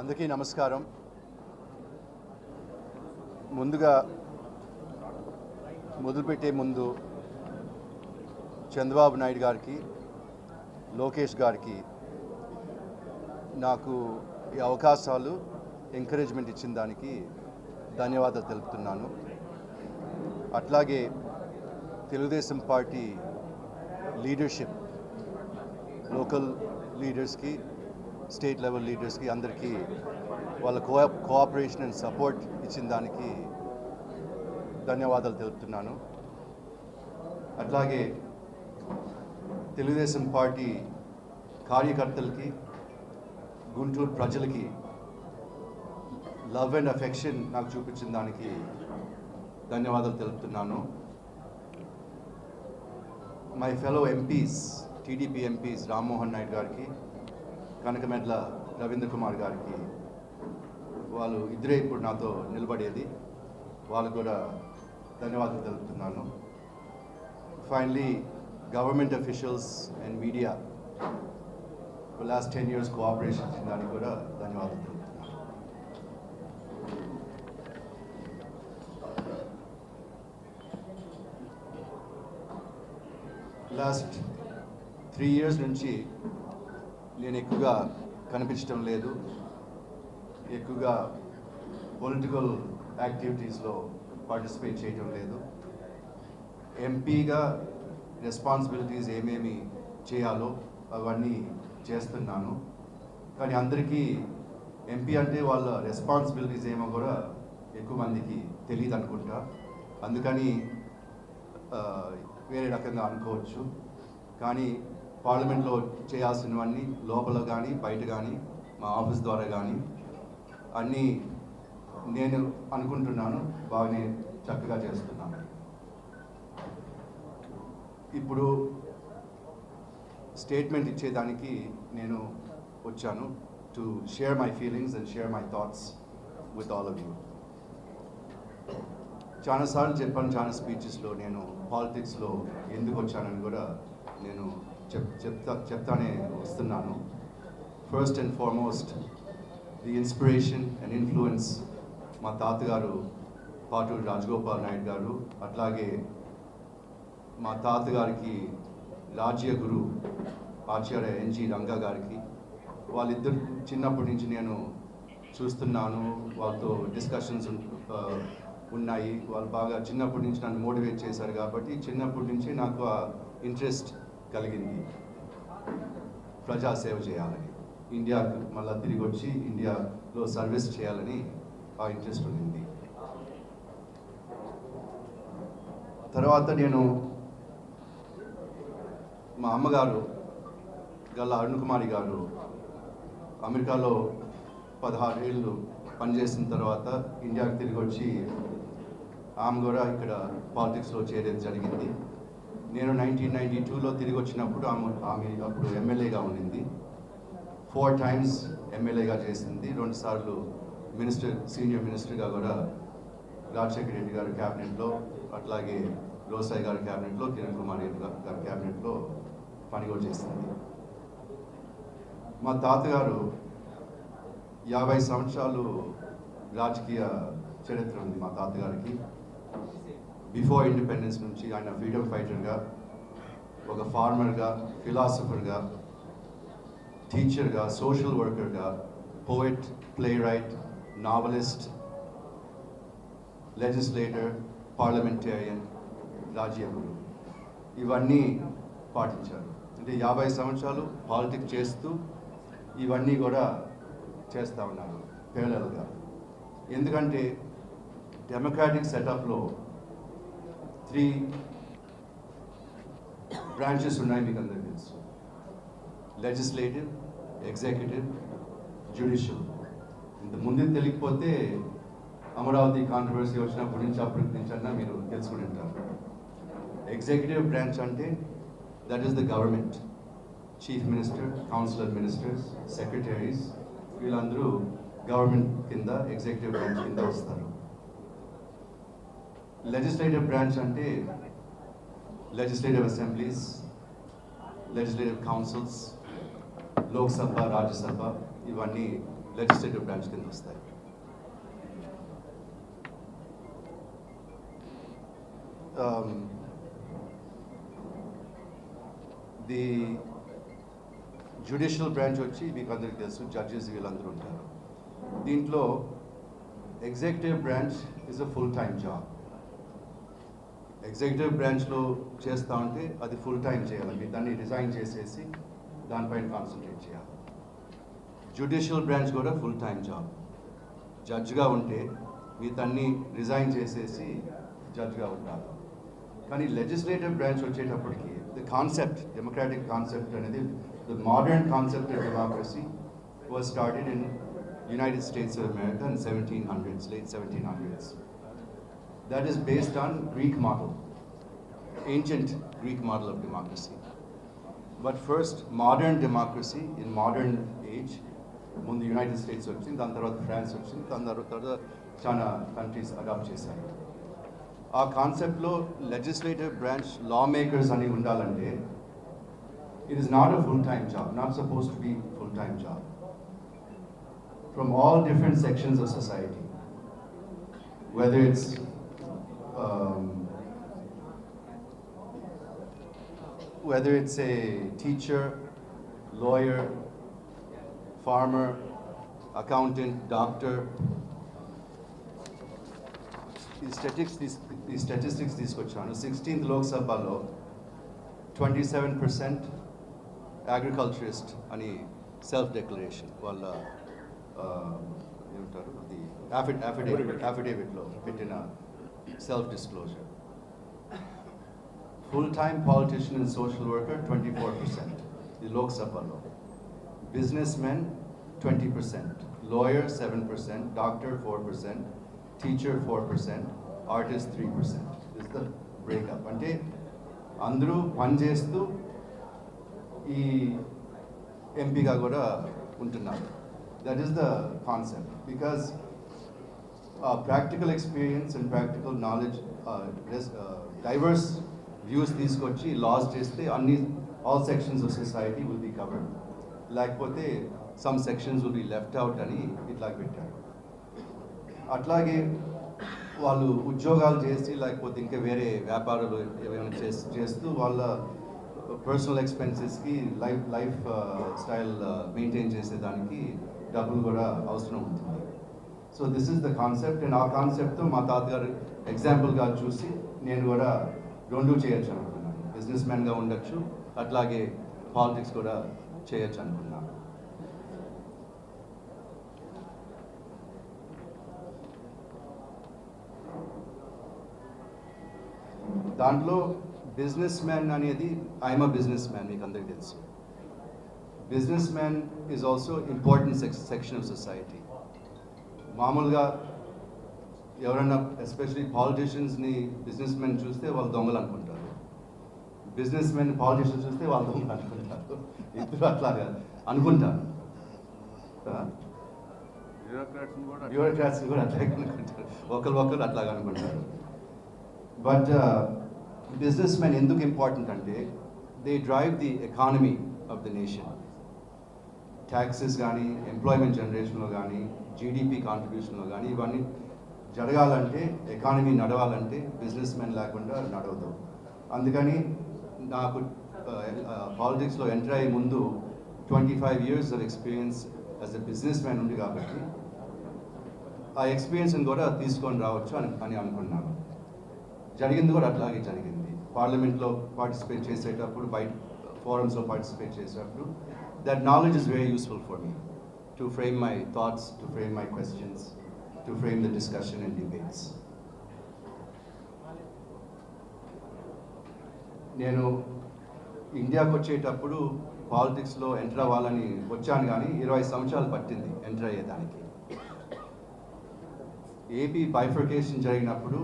అందుకే నమస్కారం. ముందుగా మొదలుపెట్టే ముందు చంద్రబాబు నాయుడు గారికి లోకేష్ గారికి నాకు ఈ అవకాశాలు ఎంకరేజ్మెంట్ ఇచ్చిన దానికి ధన్యవాదాలు తెలుపుతున్నాను. అట్లాగే తెలుగుదేశం పార్టీ లీడర్షిప్ లోకల్ లీడర్స్కి స్టేట్ లెవెల్ లీడర్స్కి అందరికీ వాళ్ళ కో కోఆపరేషన్ అండ్ సపోర్ట్ ఇచ్చిన దానికి ధన్యవాదాలు తెలుపుతున్నాను. అట్లాగే తెలుగుదేశం పార్టీ కార్యకర్తలకి గుంటూరు ప్రజలకి లవ్ అండ్ అఫెక్షన్ నాకు చూపించిన దానికి ధన్యవాదాలు తెలుపుతున్నాను. My fellow MPs TDP MPs Rammohan Naidu గారికి కనకమెడ్ల రవీంద్ర కుమార్ గారికి వాళ్ళు ఇద్దరే ఇప్పుడు నాతో నిలబడేది. వాళ్ళకు కూడా ధన్యవాదాలు తెలుపుతున్నాను. Finally government officials and media last ten years cooperation ఇచ్చిన దానికి కూడా ధన్యవాదాలు తెలుపుతున్నాను. లాస్ట్ త్రీ ఇయర్స్ నుంచి నేను ఎక్కువగా కనిపించడం లేదు. ఎక్కువగా పొలిటికల్ యాక్టివిటీస్లో పార్టిసిపేట్ చేయటం లేదు. ఎంపీగా రెస్పాన్సిబిలిటీస్ ఏమేమి చేయాలో అవన్నీ చేస్తున్నాను. కానీ అందరికీ ఎంపీ అంటే వాళ్ళ రెస్పాన్సిబిలిటీస్ ఏమో కూడా ఎక్కువ మందికి తెలియదు అనుకుంటా. అందుకని వేరే రకంగా అనుకోవచ్చు. కానీ పార్లమెంట్లో చేయాల్సినవన్నీ లోపల కానీ బయట కానీ మా ఆఫీస్ ద్వారా కానీ అన్నీ నేను అనుకుంటున్నాను బాగానే చక్కగా చేస్తున్నాను. ఇప్పుడు స్టేట్మెంట్ ఇచ్చేదానికి నేను వచ్చాను to share my feelings and share my thoughts with all of you చాలాసార్లు చెప్పాను చాలా స్పీచెస్లో నేను పాలిటిక్స్లో ఎందుకు వచ్చానని కూడా నేను చెప్ చెప్తా చెప్తానే వస్తున్నాను. First and foremost the inspiration and influence మా తాతగారు పాటూరు రాజగోపాల్ నాయుడు గారు అట్లాగే మా తాతగారికి రాజ్య గురు ఆచార్య ఎన్జి రంగా గారికి వాళ్ళిద్దరు చిన్నప్పటి నుంచి నేను చూస్తున్నాను. వాళ్ళతో డిస్కషన్స్ ఉన్నాయి. వాళ్ళు బాగా చిన్నప్పటి నుంచి నన్ను మోటివేట్ చేశారు కాబట్టి చిన్నప్పటి నుంచి నాకు ఇంట్రెస్ట్ కలిగింది. ప్రజాసేవ చేయాలని. ఇండియాకు మళ్ళీ తిరిగి వచ్చి ఇండియాలో సర్వీస్ చేయాలని ఆ ఇంట్రెస్ట్ ఉండింది. తర్వాత నేను మా అమ్మగారు గల్ల అరుణ్ కుమారి గారు అమెరికాలో పదహారు ఏళ్ళు పనిచేసిన తర్వాత ఇండియాకి తిరిగి వచ్చి ఆమె కూడా ఇక్కడ పాలిటిక్స్లో చేరేది జరిగింది. నేను నైన్టీన్ నైన్టీ టూలో తిరిగి వచ్చినప్పుడు ఆమె ఆమె అప్పుడు ఎమ్మెల్యేగా ఉండింది. ఫోర్ టైమ్స్ ఎమ్మెల్యేగా చేసింది. రెండుసార్లు మినిస్టర్ సీనియర్ మినిస్టర్గా కూడా రాజశేఖర రెడ్డి గారి క్యాబినెట్లో అట్లాగే లోసాయి గారి క్యాబినెట్లో కిరణ్ కుమార్ రెడ్డి గారి గారి క్యాబినెట్లో పని కూడా చేసింది. మా తాతగారు యాభై సంవత్సరాలు రాజకీయ చరిత్ర ఉంది మా తాతగారికి. బిఫోర్ ఇండిపెండెన్స్ నుంచి ఆయన ఫ్రీడమ్ ఫైటర్గా ఒక ఫార్మర్గా ఫిలాసఫర్గా టీచర్గా social వర్కర్గా poet playwright novelist legislator parliamentarian రాజ్యగురు ఇవన్నీ పాటించారు. అంటే యాభై సంవత్సరాలు పాలిటిక్స్ చేస్తూ ఇవన్నీ కూడా చేస్తూ ఉన్నారు పేలల్గా ఎందుకంటే డెమోక్రాటిక్ సెటప్లో త్రీ బ్రాంచెస్ ఉన్నాయి మీకు అందరికీ తెలుసు. లెజిస్లేటివ్ ఎగ్జిక్యూటివ్ జ్యుడిషియల్ ఇంత ముందు తెలియకపోతే అమరావతి కాంట్రవర్సీ వచ్చినప్పటి నుంచి అప్పటి నుంచి మీరు తెలుసుకుని ఉంటారు. ఎగ్జిక్యూటివ్ బ్రాంచ్ అంటే that is the government chief minister councillor ministers secretaries వీళ్ళందరూ గవర్నమెంట్ కింద ఎగ్జిక్యూటివ్ బ్రాంచ్ కింద వస్తారు. లెజిస్లేటివ్ బ్రాంచ్ అంటే legislative assemblies legislative councils Lok Sabha Rajya Sabha ఇవన్నీ లెజిస్లేటివ్ బ్రాంచ్ కింద వస్తాయి. Um, ది జ్యుడిషియల్ బ్రాంచ్ వచ్చి మీకు అందరికీ తెలుసు జడ్జెస్ వీళ్ళందరూ ఉంటారు. దీంట్లో executive branch is a full time job executive బ్రాంచ్లో చేస్తా ఉంటే అది ఫుల్ టైం చేయాలి. మీరు దాన్ని రిజైన్ చేసేసి దానిపైన కాన్సన్ట్రేట్ చేయాలి. జ్యుడిషియల్ బ్రాంచ్ కూడా ఫుల్ టైం జాబ్ జడ్జ్గా ఉంటే మీరు దాన్ని రిజైన్ చేసేసి జడ్జ్గా ఉండాలి. కానీ లెజిస్లేటివ్ బ్రాంచ్ వచ్చేటప్పటికి ద కాన్సెప్ట్ డెమోక్రాటిక్ కాన్సెప్ట్ అనేది the modern concept of democracy was started in United States of America in seventeen hundreds late seventeen hundreds that is based on Greek model, ancient Greek model of democracy. But first, modern democracy in modern age, ముందు United states వచ్చింది దాని తర్వాత France వచ్చింది దాని తర్వాత చాలా countries adapt చేశాయి ఆ కాన్సెప్ట్లో లెజిస్లేటివ్ బ్రాంచ్ లా మేకర్స్ అని ఉండాలంటే it is not a full time job not suppose to be full time job from all different sections of society whether it's um, whether it's a teacher, lawyer, farmer, accountant, doctor. ఈ statics తీస్ ఈ statistics తీసుకొచ్చాను sixteenth లోక్సభలో twenty seven percent agriculturist అని self declaration వాళ్ళ ఆ, ఏమంటారు అది అఫిడ్ అఫిడేవిట్ అఫిడేవిట్లో పెట్టిన self disclosure full time politician and social worker twenty four percent ఇది లోక్సభలో business men twenty percent lawyer seven percent doctor four percent teacher four percent artist three percent is the breakup అంటే అందరూ పనిచేస్తూ ఈ ఎంపీగా కూడా ఉంటున్నారు that is the concept because Practical experience and practical knowledge diverse views తీసుకొచ్చి laws చేస్తే అన్ని all sections of society will be covered లేకపోతే some sections will be left out అని ఇట్లా పెట్టారు. అట్లాగే వాళ్ళు ఉద్యోగాలు చేసి లేకపోతే ఇంకా వేరే వ్యాపారాలు ఏమైనా చేస్ చేస్తూ వాళ్ళ పర్సనల్ ఎక్స్పెన్సెస్కి లైఫ్ లైఫ్ స్టైల్ మెయింటైన్ చేసేదానికి డబ్బులు కూడా అవసరం ఉంటుంది. So this is the concept and ఆ కాన్సెప్ట్తో మా తాతగారు ఎగ్జాంపుల్గా చూసి నేను కూడా రెండు చేయొచ్చు అనుకున్నాను. బిజినెస్ మ్యాన్గా ఉండొచ్చు అట్లాగే పాలిటిక్స్ కూడా చేయొచ్చు అనుకున్నాను. దాంట్లో బిజినెస్ మ్యాన్ అనేది ఐఎమ్ అ బిజినెస్ మ్యాన్ మీకు అందరికీ తెలుసు. Businessman is also important section of society మామూలుగా ఎవరన్నా ఎస్పెషలీ పాలిటీషియన్స్ని బిజినెస్ మెన్ చూస్తే వాళ్ళు దొంగలు అనుకుంటారు. బిజినెస్ మెన్ పాలిటీషియన్స్ చూస్తే వాళ్ళు దొంగలు అనుకుంటారు. ఇద్దరు అట్లాగా అనుకుంటారు. బ్యూరోక్రాట్స్ కూడా అట్లాగే అనుకుంటారు. ఒకరు ఒకరు అట్లాగా అనుకుంటారు. బట్ బిజినెస్ మెన్ ఎందుకు ఇంపార్టెంట్ అంటే they drive the economy of the nation taxes కానీ ఎంప్లాయ్మెంట్ జనరేషన్లో కానీ జీడిపి కాంట్రిబ్యూషన్లో కానీ ఇవన్నీ జరగాలంటే ఎకానమీ నడవాలంటే బిజినెస్ మెన్ లేకుండా నడవదు అందుకని నాకు పాలిటిక్స్లో ఎంటర్ అయ్యే ముందు twenty five years of experience as a businessman ఉంది కాబట్టి ఆ ఎక్స్పీరియన్స్ని కూడా తీసుకొని రావచ్చు అని అని అనుకున్నాను జరిగింది కూడా అట్లాగే జరిగింది. పార్లమెంట్లో పార్టిసిపేట్ చేసేటప్పుడు బయట ఫోరమ్స్లో పార్టిసిపేట్ చేసేటప్పుడు that knowledge is very useful for me to frame my thoughts to frame my questions, to frame the discussion and debates. నేను ఇండియాకు వచ్చేటప్పుడు పాలిటిక్స్లో ఎంటర్ అవ్వాలని వచ్చాను కానీ ఇరవై సంవత్సరాలు పట్టింది ఎంటర్ అయ్యేదానికి. ఏపీ బైఫర్కేషన్ జరిగినప్పుడు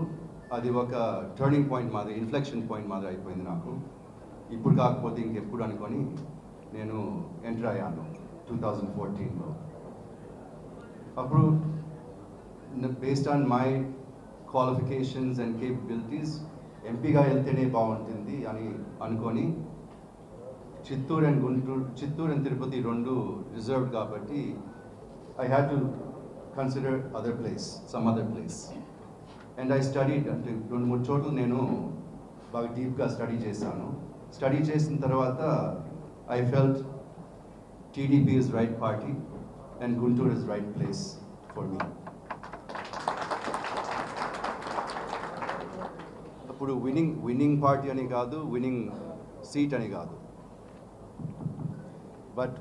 అది ఒక టర్నింగ్ పాయింట్ మాదిరి ఇన్ఫ్లెక్షన్ పాయింట్ మాదిరి అయిపోయింది నాకు. ఇప్పుడు కాకపోతే ఇంకెప్పుడు అనుకొని నేను ఎంటర్ అయ్యాను. టూ థౌజండ్ ఫోర్టీన్లో అప్పుడు based on my qualifications and capabilities ఎంపీగా వెళ్తేనే బాగుంటుంది అని అనుకొని చిత్తూరు అండ్ గుంటూరు చిత్తూరు అండ్ తిరుపతి రెండు రిజర్వ్డ్ కాబట్టి I had to consider other place some other place and I study అంటే రెండు మూడు చోట్ల నేను బాగా డీప్గా స్టడీ చేశాను. స్టడీ చేసిన తర్వాత I felt TDP is right party and Guntur is right place for me అప్పుడు విన్నింగ్ విన్నింగ్ పార్టీ అని కాదు విన్నింగ్ సీట్ అని కాదు బట్